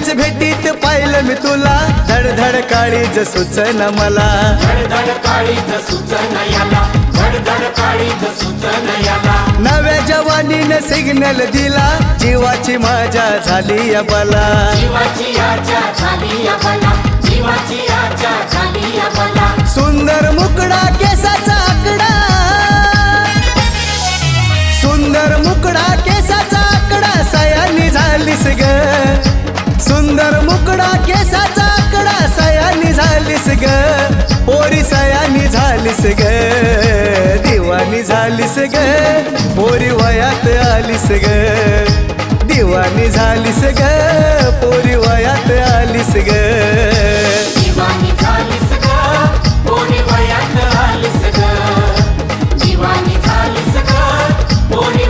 पहिल्याच भेटीत पाहिलं मी तुला. धडधड काळीज सुचन मला. धडधड काळीज सुचन याला. धडधड काळीज सुचन याला. नव्या जवानीनं सिग्नल दिला. जीवाची मजा झाली या बला जीवाची आजा झाली या बला जीवाची आजा झाली या बला सुंदर मुकडा केसाचा आकडा. सुंदर मुकडा केसाचा सुंदर मुकडा केसाचा आकडा सयानी झालीस ग. पोरी सयानी झालीस ग. दिवानी झालीस ग. पोरी वयात आलीस ग. दिवानी झालीस ग. पोरी वयात आलीस ग.